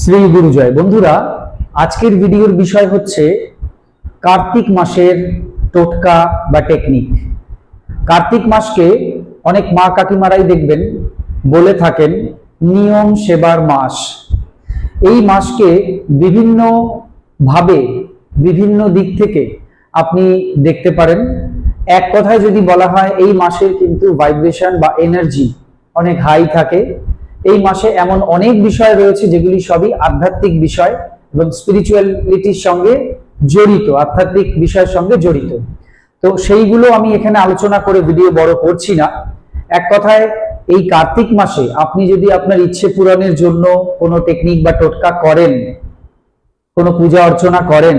শ্রী গুরুজয় বন্ধুরা, আজকের ভিডিওর বিষয় হচ্ছে কার্তিক মাসের টোটকা বা টেকনিক কার্তিক মাসকে অনেক মা কাকিমারাই দেখবেন, বলে থাকেন, নিয়ম সেবার মাস। এই মাসকে বিভিন্ন ভাবে বিভিন্ন দিক থেকে আপনি দেখতে পারেন। এক কথায় যদি বলা হয়, এই মাসের কিন্তু ভাইব্রেশন বা এনার্জি অনেক হাই থাকে। এই মাসে এমন অনেক বিষয় রয়েছে যেগুলি সবই আধ্যাত্মিক বিষয় এবং স্পিরিচুয়ালিটির সঙ্গে জড়িত, আধ্যাত্মিক বিষয়ের সঙ্গে জড়িত। তো সেইগুলো আমি এখানে আলোচনা করে ভিডিও বড় করছি না। এক কথায়, এই কার্তিক মাসে আপনি যদি আপনার ইচ্ছে পূরণের জন্য কোনো টেকনিক বা টোটকা করেন, কোনো পূজা অর্চনা করেন,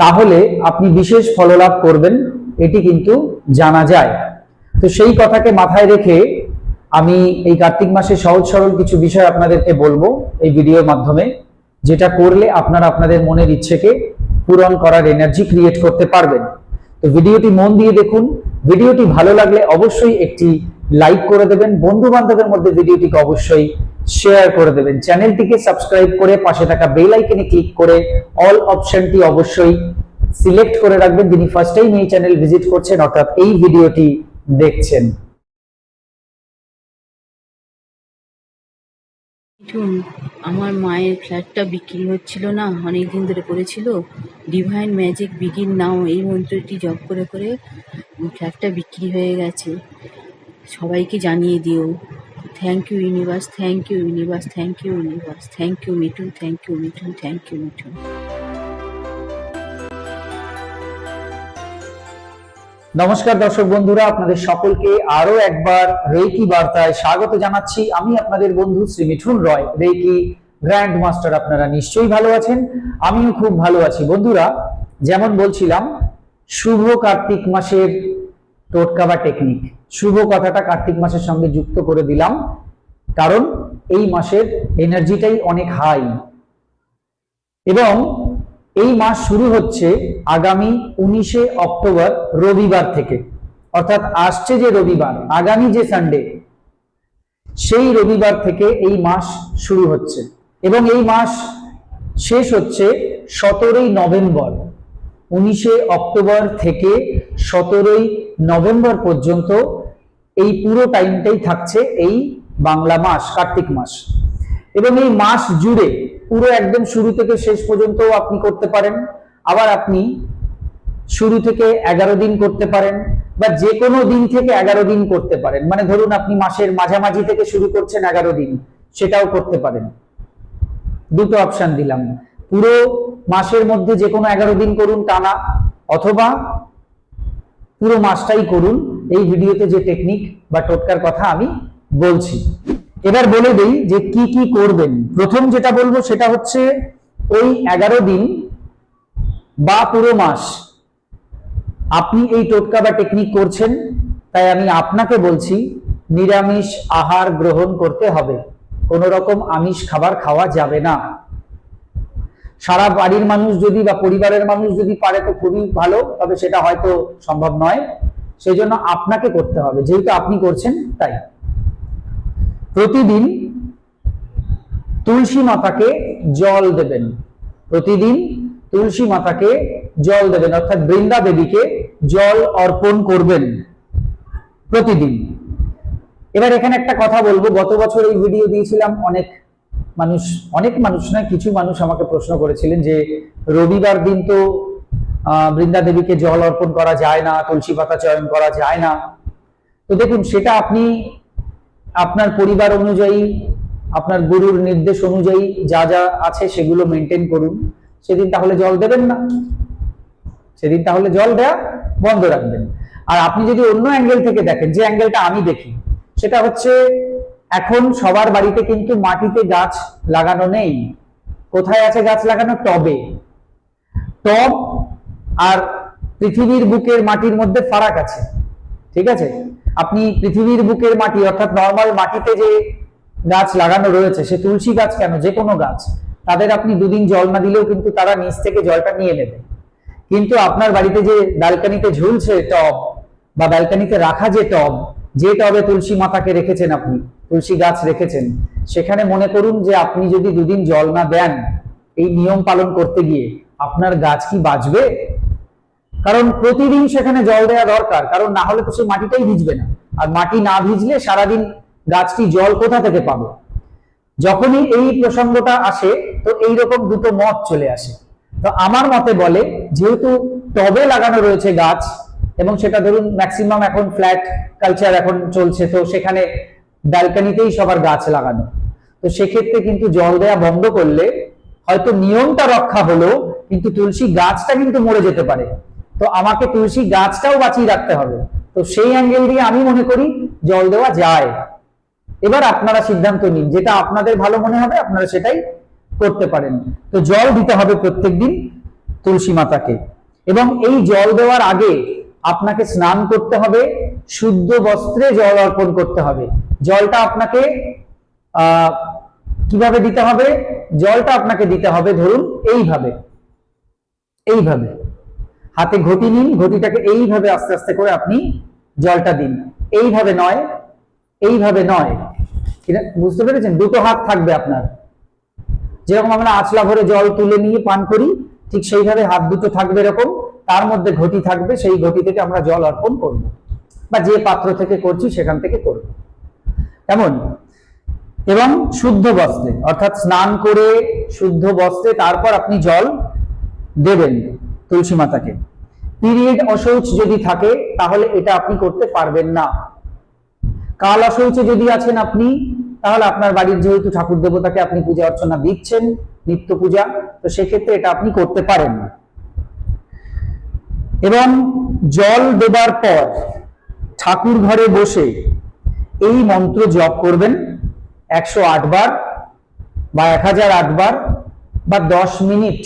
তাহলে আপনি বিশেষ ফললাভ করবেন, এটি কিন্তু জানা যায়। তো সেই কথাকে মাথায় রেখে আমি এই কার্তিক মাসে সহজ সরল কিছু বিষয় আপনাদেরকে বলব এই ভিডিওর মাধ্যমে, যেটা করলে আপনারা আপনাদের মনের ইচ্ছেকে পূরণ করার এনার্জি ক্রিয়েট করতে পারবেন। তো ভিডিওটি মন দিয়ে দেখুন, ভিডিওটি ভালো লাগলে অবশ্যই একটি লাইক করে দেবেন বন্ধু বান্ধবের মধ্যে ভিডিওটিকে অবশ্যই শেয়ার করে দেবেন। চ্যানেলটিকে সাবস্ক্রাইব করে পাশে থাকা বেল আইকনে ক্লিক করে অল অপশনটি অবশ্যই সিলেক্ট করে রাখবেন। যিনি ফার্স্ট টাইম এই চ্যানেল ভিজিট করছেন, অর্থাৎ এই ভিডিওটি দেখছেন। মিঠুন আমার মায়ের ফ্ল্যাটটা বিক্রি হচ্ছিল না অনেক দিন ধরে করেছিল ডিভাইন ম্যাজিক বিগিন নাও এই মন্ত্রটি জপ করে করে ফ্ল্যাটটা বিক্রি হয়ে গেছে। সবাইকে জানিয়ে দিও। Thank you universe thank you universe thank you universe thank you Mithun thank you Mithun thank you Mithun. নমস্কার দর্শক বন্ধুরা, আপনাদের সকলকে আরও একবার রেকি বার্তায় স্বাগত জানাচ্ছি। আমি আপনাদের বন্ধু Shri Mithun Roy reiki grand master আপনারা নিশ্চয়ই ভালো আছেন, আমিও খুব ভালো আছি। বন্ধুরা, যেমন বলছিলাম, শুভ কার্তিক মাসের টোটকা বা টেকনিক শুভ কথাটা কার্তিক মাসের সঙ্গে যুক্ত করে দিলাম, কারণ এই মাসের এনার্জিটাই অনেক হাই এবং এই মাস শুরু হচ্ছে আগামী উনিশে অক্টোবর রবিবার থেকে। অর্থাৎ আসছে যে রবিবার, আগামী যে সানডে সেই রবিবার থেকে এই মাস শুরু হচ্ছে। এবং এই মাস শেষ হচ্ছে সতেরোই নভেম্বর, উনিশে অক্টোবর থেকে সতেরোই নভেম্বর পর্যন্ত এই পুরো টাইমটাই থাকছে এই বাংলা মাস, কার্তিক মাস। এবং এই মাস জুড়ে পুরো একদম শুরু থেকে শেষ পর্যন্ত আপনি করতে পারেন। আবার আপনি শুরু থেকে এগারো দিন করতে পারেন বা যে কোনো দিন থেকে এগারো দিন করতে পারেন। মানে ধরুন আপনি মাসের মাঝামাঝি থেকে শুরু করছেন এগারো দিন, সেটাও করতে পারেন। দুটো অপশন দিলাম। পুরো মাসের মধ্যে যে কোনো এগারো দিন করুন টানা, অথবা পুরো মাসটাই করুন। এই ভিডিওতে যে টেকনিক বা টোটকার কথা আমি বলছি। এবার বলে দেই যে কি কি করবেন। প্রথম যেটা বলব সেটা হচ্ছে ওই এগারো দিন বা পুরো মাস আপনি এই টোটকা বা টেকনিক করছেন, তাই আমি আপনাকে বলছি নিরামিষ আহার গ্রহণ করতে হবে। কোনো রকম আমিষ খাবার খাওয়া যাবে না। সারা বাড়ির মানুষ যদি বা পরিবারের মানুষ যদি পারে তো খুবই ভালো, তবে সেটা হয়তো সম্ভব নয়। সেই জন্য আপনাকে করতে হবে। যেহেতু আপনি করছেন, তাই। প্রতিদিন তুলসী মাতাকে জল দেবেন। প্রতিদিন তুলসী মাতাকে জল দেবেন, অর্থাৎ বৃন্দা দেবীকে জল অর্পণ করবেন প্রতিদিন। এবার এখানে একটা কথা বলব, গত বছর এই ভিডিও দিয়েছিলাম, অনেক মানুষ অনেক মানুষ নয়, কিছু মানুষ আমাকে প্রশ্ন করেছিলেন যে রবিবার দিন তো বৃন্দা দেবীকে জল অর্পণ করা যায় না, তুলসী পাতা চয়ন করা যায় না। তো দেখুন, সেটা আপনি আপনার পরিবার অনুযায়ী, আপনার গুরুর নির্দেশ অনুযায়ী যা যা আছে সেগুলো মেনটেন করুন। সেদিন তাহলে জল দেবেন না। সেদিন তাহলে জল দেয়া বন্ধ রাখবেন। আর আপনি যদি অন্য অ্যাঙ্গেল থেকে দেখেন, যে অ্যাঙ্গেলটা আমি দেখি, সেটা হচ্ছে এখন সবার বাড়িতে কিন্তু মাটিতে গাছ লাগানো নেই। কোথায় আছে গাছ লাগানো? টবে। টব আর পৃথিবীর বুকের মাটির মধ্যে ফারাক আছে। ঠিক আছে? আপনি পৃথিবীর বুকের মাটি, অর্থাৎ নর্মাল মাটিতে যে গাছ লাগানো রয়েছে, সে তুলসী গাছ কেন? যে কোনো গাছ। তাদের আপনি দুদিন জল না দিলেও কিন্তু তারা নিচ থেকে জলটা নিয়ে নেবে। কিন্তু আপনার বাড়িতে যে ব্যালকানিতে ঝুলছে টব, বা ব্যালকানিতে রাখা যে টব, যে টবে তুলসী মাতাকে রেখেছেন আপনি, তুলসী গাছ রেখেছেন, সেখানে মনে করুন যে আপনি যদি দুদিন জল না দেন, এই নিয়ম পালন করতে গিয়ে আপনার গাছ কি বাঁচবে? কারণ প্রতিদিন সেখানে জল দেওয়া দরকার, কারণ না হলে তো সেই মাটিটাই ভিজবে না। আর মাটি না ভিজলে সারাদিন গাছটি জল কোথা থেকে পাবে? যখনই এই প্রসঙ্গটা আসে, তো এইরকম দুটো মত চলে আসে। তো আমার মতে বলে, যেহেতু টবে লাগানো রয়েছে গাছ, এবং সেটা ধরুন ম্যাক্সিমাম এখন ফ্ল্যাট কালচার এখন চলছে, তো সেখানে ব্যালকানিতেই সবার গাছ লাগানো। তো সেক্ষেত্রে কিন্তু জল দেওয়া বন্ধ করলে হয়তো নিয়মটা রক্ষা হলো, কিন্তু তুলসী গাছটা কিন্তু মরে যেতে পারে। তো আমাকে তুলসী গাছটাও বাঁচিয়ে রাখতে হবে। তো সেই অ্যাঙ্গেল দিয়ে আমি মনে করি জল দেওয়া যায়। এবার আপনারা সিদ্ধান্ত নিন, যেটা আপনাদের ভালো মনে হবে, আপনারা সেটাই করতে পারেন। তো জল দিতে হবে প্রত্যেকদিন তুলসী মাতাকে। এবং এই জল দেওয়ার আগে আপনাকে স্নান করতে হবে, শুদ্ধ বস্ত্রে জল অর্পণ করতে হবে। জলটা আপনাকে কীভাবে দিতে হবে? জলটা আপনাকে দিতে হবে, ধরুন, এইভাবে। এইভাবে। হাতে ঘটি নিন, ঘটিটাকে এইভাবে আস্তে আস্তে করে আপনি জলটা দিন। এইভাবে নয় এইভাবে নয়। বুঝতে পেরেছেন? দুটো হাত থাকবে আপনার। যেরকম আমরা আছলা ভরে জল তুলে নিয়ে পান করি, ঠিক সেইভাবে হাত দুটো থাকবে এরকম। তার মধ্যে ঘটি থাকবে, সেই ঘটি থেকে আমরা জল অর্পণ করব। বা যে পাত্র থেকে করছি, সেখান থেকে করব। কেমন? এবং শুদ্ধ বস্ত্রে, অর্থাৎ স্নান করে শুদ্ধ বস্ত্রে তারপর আপনি জল দেবেন। তুলসী মাতাকে। পিরিয়ড অশৌচ যদি থাকে, তাহলে এটা আপনি করতে পারবেন না। কাল অশৌচে যদি আছেন আপনি, তাহলে আপনার বাড়ির যেহেতু ঠাকুর দেবতাকে আপনি পূজা অর্চনা দিচ্ছেন, নিত্য পূজা, তো সেক্ষেত্রে এটা আপনি করতে পারেন না। এবং জল দেবার পর ঠাকুর ঘরে বসে এই মন্ত্র জপ করবেন। একশো আট বার বা এক হাজার আট বার বা দশ মিনিট।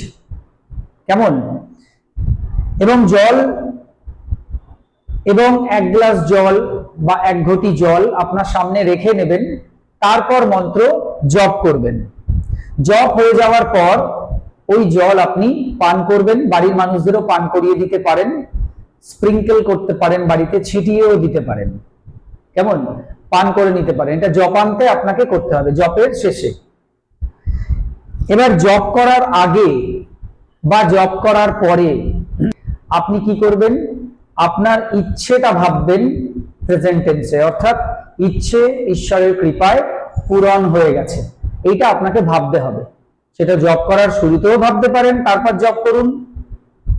কেমন? এবং জল, এবং এক গ্লাস জল বা এক ঘটি জল আপনার সামনে রেখে নেবেন, তারপর মন্ত্র জপ করবেন। জপ হয়ে যাওয়ার পর ওই জল আপনি পান করবেন, বাড়ির মানুষদেরও পান করিয়ে দিতে পারেন স্প্রিঙ্কেল করতে পারেন, বাড়িতে ছিটিয়েও দিতে পারেন। কেমন? পান করে নিতে পারেন। এটা জপান্তে আপনাকে করতে হবে, জপের শেষে। এবার জপ করার আগে বা জপ করার পরে আপনি কি করবেন? আপনার ইচ্ছেটা ভাববেন প্রেজেন্ট টেন্সে অর্থাৎ ইচ্ছে ঈশ্বরের কৃপায় পূরণ হয়ে গেছে। এইটা আপনাকে ভাবতে হবে। সেটা জব করার শুরুতেও ভাবতে পারেন, তারপর জব করুন।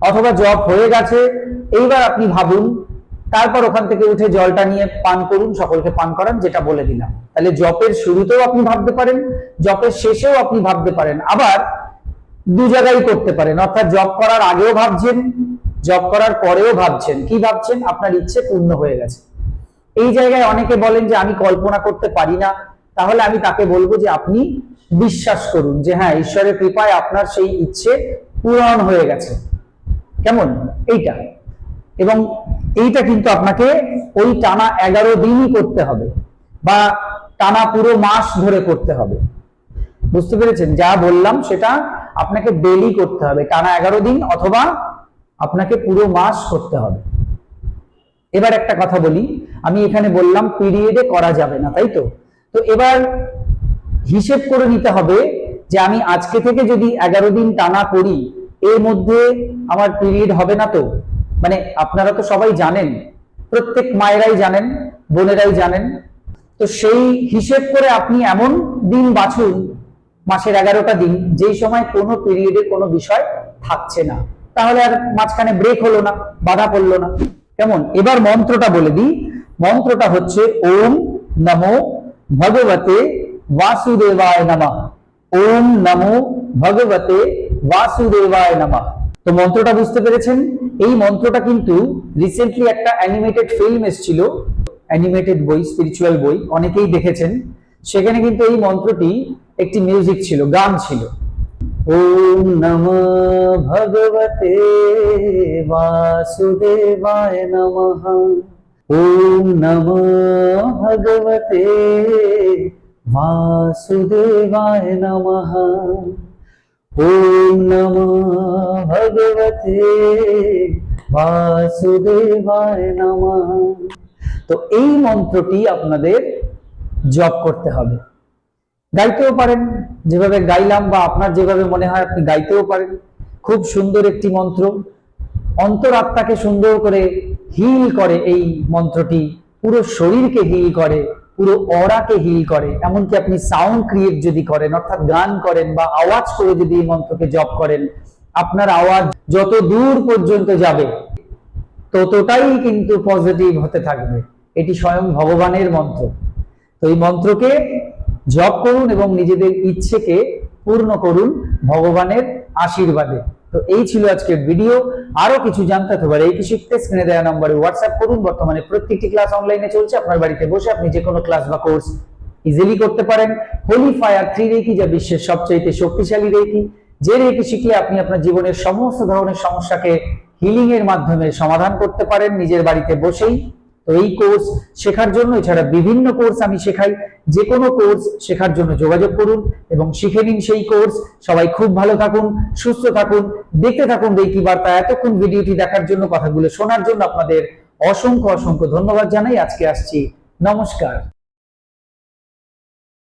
অথবা জব হয়ে গেছে, এইবার আপনি ভাবুন। তারপর ওখান থেকে উঠে জলটা নিয়ে পান করুন, সকলকে পান করান, যেটা বলে দিলাম। তাহলে জপের শুরুতেও আপনি ভাবতে পারেন, জপের শেষেও আপনি ভাবতে পারেন। আবার দু জায়গায় করতে পারেন। অর্থাৎ জব করার আগেও ভাবছেন জব করার পরেও ভাবছেন। কি ভাবছেন? আপনার ইচ্ছে পূর্ণ হয়ে গেছে। এই জায়গায় অনেকে বলেন যে, আমি কল্পনা করতে পারি না। তাহলে আমি তাকে বলব যে, আপনি বিশ্বাস করুন যে হ্যাঁ ঈশ্বরের কৃপায় আপনার সেই ইচ্ছে পূরণ হয়ে গেছে। কেমন? এইটা। এবং এইটা কিন্তু আপনাকে ওই টানা এগারো দিনই করতে হবে বা টানা পুরো মাস ধরে করতে হবে। বুঝতে পেরেছেন? যা বললাম সেটা আপনাকে ডেলি করতে হবে। টানা এগারো দিন অথবা আপনাকে পুরো মাস করতে হবে। এবার একটা কথা বলি, আমি এখানে বললাম পিরিয়ডে করা যাবে না, তাই তো? তো এবার হিসেব করে নিতে হবে যে আমি আজকে থেকে যদি এগারো দিন টানা করি, এর মধ্যে আমার পিরিয়ড হবে না তো? মানে আপনারা তো সবাই জানেন, প্রত্যেক মায়েরাই জানেন, বোনেরাই জানেন। তো সেই হিসেব করে আপনি এমন দিন বাছুন, মাসের এগারোটা দিন, যেই সময় কোনো পিরিয়ডের কোনো বিষয় থাকছে না। তাহলে আর মাঝখানে ব্রেক হলো না, বাধা পড়ল না। কেমন? এবার মন্ত্রটা বলে দিই। মন্ত্রটা হচ্ছে, ওম নমো ভগবতে বাসুদেবায় নমঃ। ওম নমো ভগবতে বাসুদেবায় নমঃ। তো মন্ত্রটা বুঝতে পেরেছেন? এই মন্ত্রটা কিন্তু রিসেন্টলি একটা অ্যানিমেটেড ফিল্ম এসেছিল অ্যানিমেটেড বই স্পিরিচুয়াল বই, অনেকেই দেখেছেন। সেখানে কিন্তু এই মন্ত্রটি একটি মিউজিক ছিল, গান ছিল। ওম নম ভগবতে বাসুদেবায় নমঃ ওম নম ভগবতে বাসুদেবায় নমঃ ওম নম ভগবতে বাসুদেবায় নমঃ তো এই মন্ত্রটি আপনাদের জপ করতে হবে। গাইতেও পারেন। যেভাবে গাইলাম বা আপনার যেভাবে মনে হয় আপনি গাইতেও পারেন, খুব সুন্দর একটি মন্ত্র। অন্তরাত্মাকে সুন্দর করে হিল করে এই মন্ত্রটি, পুরো শরীরকে হিল করে, পুরো অরাকে হিল করে। এমনকি আপনি সাউন্ড ক্রিয়েট যদি করেন, অর্থাৎ গান করেন বা আওয়াজ করে যদি এই মন্ত্রকে জপ করেন, আপনার আওয়াজ যত দূর পর্যন্ত যাবে, ততটাই কিন্তু পজিটিভ হতে থাকবে। এটি স্বয়ং ভগবানের মন্ত্র। তো এই মন্ত্রকে জপ করুন এবং নিজেদের ইচ্ছেকে পূর্ণ করুন ভগবানের আশীর্বাদে। তো এই ছিল আজকের ভিডিও আরও কিছু জানতে অথবা এই কিছু শিখতে? স্ক্রিনে দেওয়া নম্বরে হোয়াটসঅ্যাপ করুন। বর্তমানে প্রত্যেকটি ক্লাস অনলাইনে চলছে। আপনার বাড়িতে বসে আপনি যে কোনো ক্লাস বা কোর্স ইজিলি করতে পারেন। হোলি ফায়ার থ্রি রেকি যা বিশ্বের সবচাইতে শক্তিশালী রেকি যে রেকি শিখলে আপনি আপনার জীবনের সমস্ত ধরনের সমস্যাকে হিলিং এর মাধ্যমে সমাধান করতে পারেন। নিজের বাড়িতে বসেই তো এই কোর্স শেখার জন্য, এছাড়া বিভিন্ন কোর্স আমি শেখাই। যে কোনো কোর্স শেখার জন্য যোগাযোগ করুন এবং শিখে নিন সেই কোর্স সবাই খুব ভালো থাকুন, সুস্থ থাকুন, দেখতে থাকুন রেকি বার্তা। এতক্ষণ ভিডিওটি দেখার জন্য, কথাগুলো শোনার জন্য আপনাদের অসংখ্য অসংখ্য ধন্যবাদ জানাই। আজকে আসছি। নমস্কার।